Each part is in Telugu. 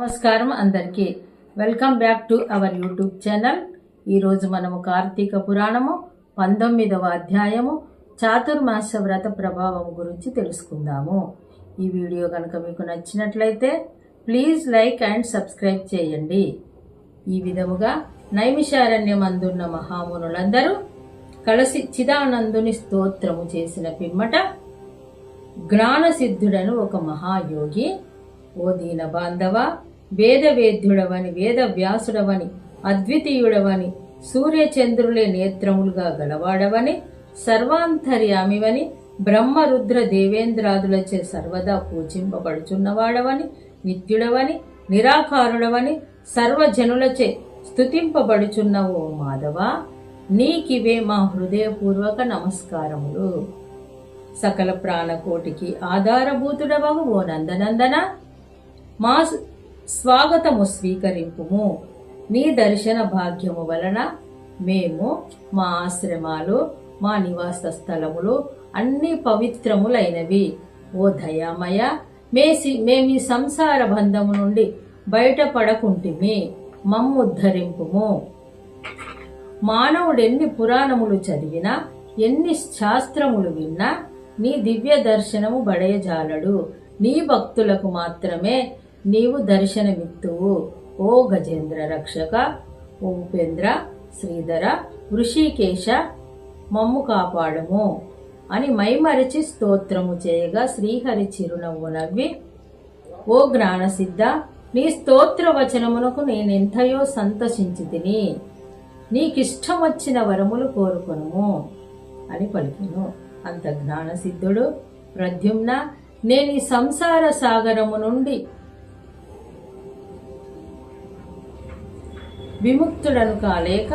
నమస్కారం అందరికీ. Welcome back to our YouTube channel. ఈరోజు మనము కార్తీక పురాణము పంతొమ్మిదవ అధ్యాయము చాతుర్మాస వ్రత ప్రభావం గురించి తెలుసుకుందాము. ఈ వీడియో కనుక మీకు నచ్చినట్లయితే ప్లీజ్ లైక్ అండ్ సబ్స్క్రైబ్ చేయండి. ఈ విధముగా నైమిషారణ్యమందున్న మహామునులందరూ కలసి చిదానందుని స్తోత్రము చేసిన పిమ్మట జ్ఞానసిద్ధుడను ఒక మహాయోగి. ఓ దీన బాంధవ వేదవేద్యుడవని వేద వ్యాసుడవని అద్వితీయుడవని సూర్యచంద్రులే నేత్రములుగా గలవాడవని సర్వాంతర్యామివని బ్రహ్మరుద్ర దేవేంద్రాదులచే సర్వదా పూజింపబడుచున్నవాడవని నిత్యుడవని నిరాకారుడవని సర్వజనులచే స్థుతింపబడుచున్న ఓ మాధవ నీకివే మా హృదయపూర్వక నమస్కారములు. సకల ప్రాణకోటికి ఆధారభూతుడవ ఓ నందనందన మా స్వాగతము స్వీకరింపుము. నీ దర్శన భాగ్యము వలన మేము మా ఆశ్రమాలు మా నివాస స్థలములు అన్ని పవిత్రములైనవి. ఓ దయామయ మేసి మేమీ సంసార బంధము నుండి బయటపడకుంటిమి. మమ్ముద్ధరింపుము మానవుడెన్ని పురాణములు చదివినా ఎన్ని శాస్త్రములు విన్నా నీ దివ్య దర్శనము బడయజాలడు నీ భక్తులకు మాత్రమే నీవు దర్శనమిత్తువు ఓ గజేంద్ర రక్షక ఓ ఉపేంద్ర శ్రీధర ఋషికేశ మమ్ము కాపాడము అని మైమరచి స్తోత్రము చేయగా శ్రీహరి చిరునవ్వు నవ్వి ఓ జ్ఞానసిద్ధ నీ స్తోత్ర వచనమునకు నేనెంతయో సంతసించి తిని నీకిష్టం వచ్చిన వరములు కోరుకొనుము అని పలికిను. అంత జ్ఞానసిద్ధుడు ప్రద్యుమ్న నేను ఈ సంసార సాగరము నుండి విముక్తుడను కాలేక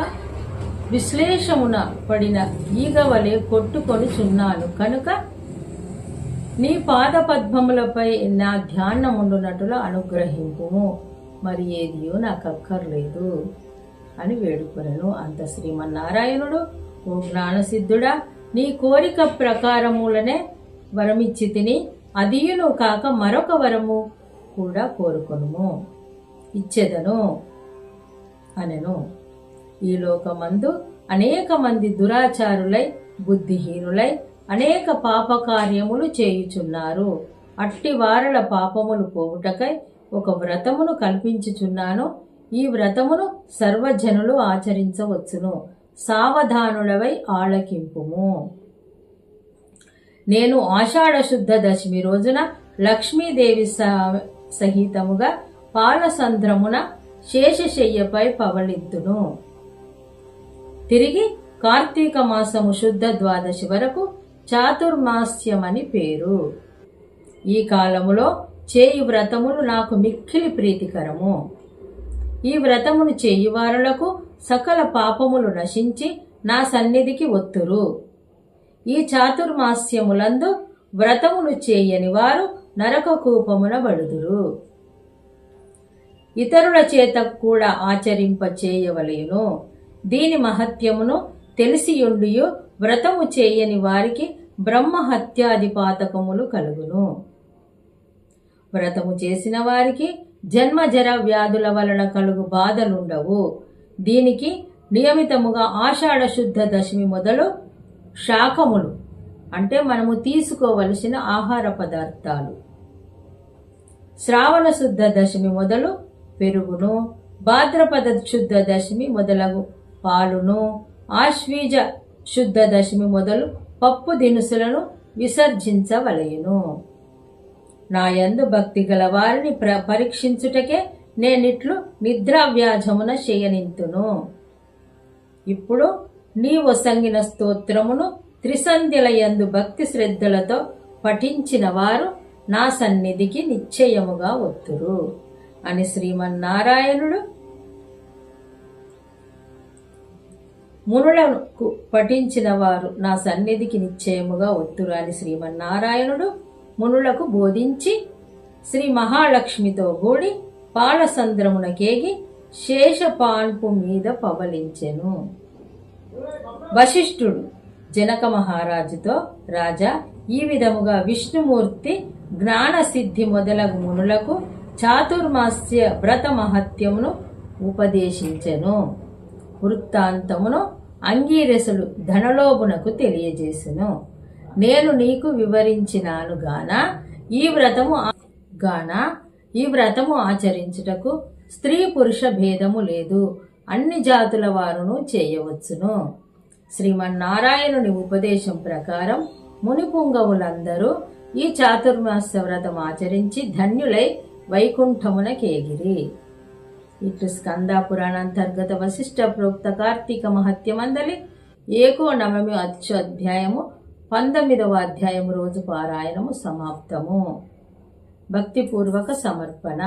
విశ్లేషమున పడిన ఈగవలే కొట్టుకొని చున్నాను కనుక నీ పాద పద్మములపై నా ధ్యానముండునట్టులో అనుగ్రహింపుము. మరి ఏదియో నాకు అక్కర్లేదు అని వేడుకొనను. అంత శ్రీమన్నారాయణుడు ఓ జ్ఞానసిద్ధుడా నీ కోరిక ప్రకారములనే వరమిచ్చి తిని అదియును కాక మరొక వరము కూడా కోరుకొనుము. ఇచ్చేదను. అనెను. ఈ లోకమందు అనేక మంది దురాచారులై బుద్ధిహీనులై అనేక పాపకార్యములు చేయుచున్నారు. అట్టి వారల పాపములు పోవుటకై ఒక వ్రతమును కల్పించుచున్నాను. ఈ వ్రతమును సర్వజనులు ఆచరించవచ్చును. సావధానులవై ఆలకింపుము. నేను ఆషాఢ శుద్ధ దశమి రోజున లక్ష్మీదేవి స- సహితముగా పాలసంద్రమున శేషశయ్యపై పవళిద్దును తిరిగి కార్తీక మాసము శుద్ధ ద్వాదశి వరకు చాతుర్మాస్యమని పేరు. ఈ కాలములో చేయి వ్రతములు నాకు మిక్కిలి ప్రీతికరము. ఈ వ్రతమును చేయువారులకు సకల పాపములు నశించి నా సన్నిధికి ఒత్తురు. ఈ చాతుర్మాస్యములందు వ్రతములు చేయని వారు నరక కూపమున బడుదురు. ఇతరుల చేత కూడా ఆచరింప చేయవలేను దీని మహత్యమును తెలిసియుండియు వ్రతము చేయని వారికి బ్రహ్మహత్యాధిపాతకములు పాతకములు కలుగును. వ్రతము చేసిన వారికి జన్మజర వ్యాధుల వలన కలుగు బాధలుండవు. దీనికి నియమితముగా ఆషాఢ శుద్ధ దశమి మొదలు శాఖములు అంటే మనము తీసుకోవలసిన ఆహార పదార్థాలు. శ్రావణ శుద్ధ దశమి మొదలు పెరుగును భాద్రపద శుద్ధ దశమి మొదలగు పాలును ఆశ్వీజ శుద్ధ దశమి మొదలు పప్పు దినుసులను విసర్జించవలయును నాయందు భక్తి గల వారిని ప్ర పరీక్షించుటకే నేనిట్లు నిద్రావ్యాజమున శయనింతును ఇప్పుడు నీ వసంగిన స్తోత్రమును త్రిసంధ్యల యందు భక్తి శ్రద్ధలతో పఠించిన వారు నా సన్నిధికి నిశ్చయముగా ఒత్తురు అని శ్రీమన్నారాయణుడు మునులకు పఠించిన వారు నా సన్నిధికి నిశ్చయముగా ఒత్తురాని శ్రీమన్నారాయణుడు మునులకు బోధించి శ్రీ మహాలక్ష్మితో కూడి పాలసంద్రమునకేగి శేషపాన్పు మీద పవలించెను. వశిష్ఠుడు జనక మహారాజుతో రాజా ఈ విధముగా విష్ణుమూర్తి జ్ఞాన సిద్ధి మొదలగు మునులకు చాతుర్మాస్య వ్రత మహత్యమును ఉపదేశించెను. వృత్తాంతమును అంగీరసులు ధనలోభునకు తెలియజేసెను. నేను నీకు వివరించినాను గాన ఈ వ్రతము గాన ఈ వ్రతము ఆచరించుటకు స్త్రీ పురుష భేదము లేదు. అన్ని జాతుల వారును చేయవచ్చును. శ్రీమన్నారాయణుని ఉపదేశం ప్రకారం మునిపుంగవులందరూ ఈ చాతుర్మాస్య వ్రతం ఆచరించి ధన్యులై వైకుంఠమునకేగిరి ఇట్లు స్కంద పురాణాంతర్గత వశిష్ట ప్రోక్త కార్తీక మహత్యమందలి ఏకో నవమి అధ్యాయము పంతొమ్మిదవ అధ్యాయము రోజు పారాయణము సమాప్తము భక్తిపూర్వక సమర్పణ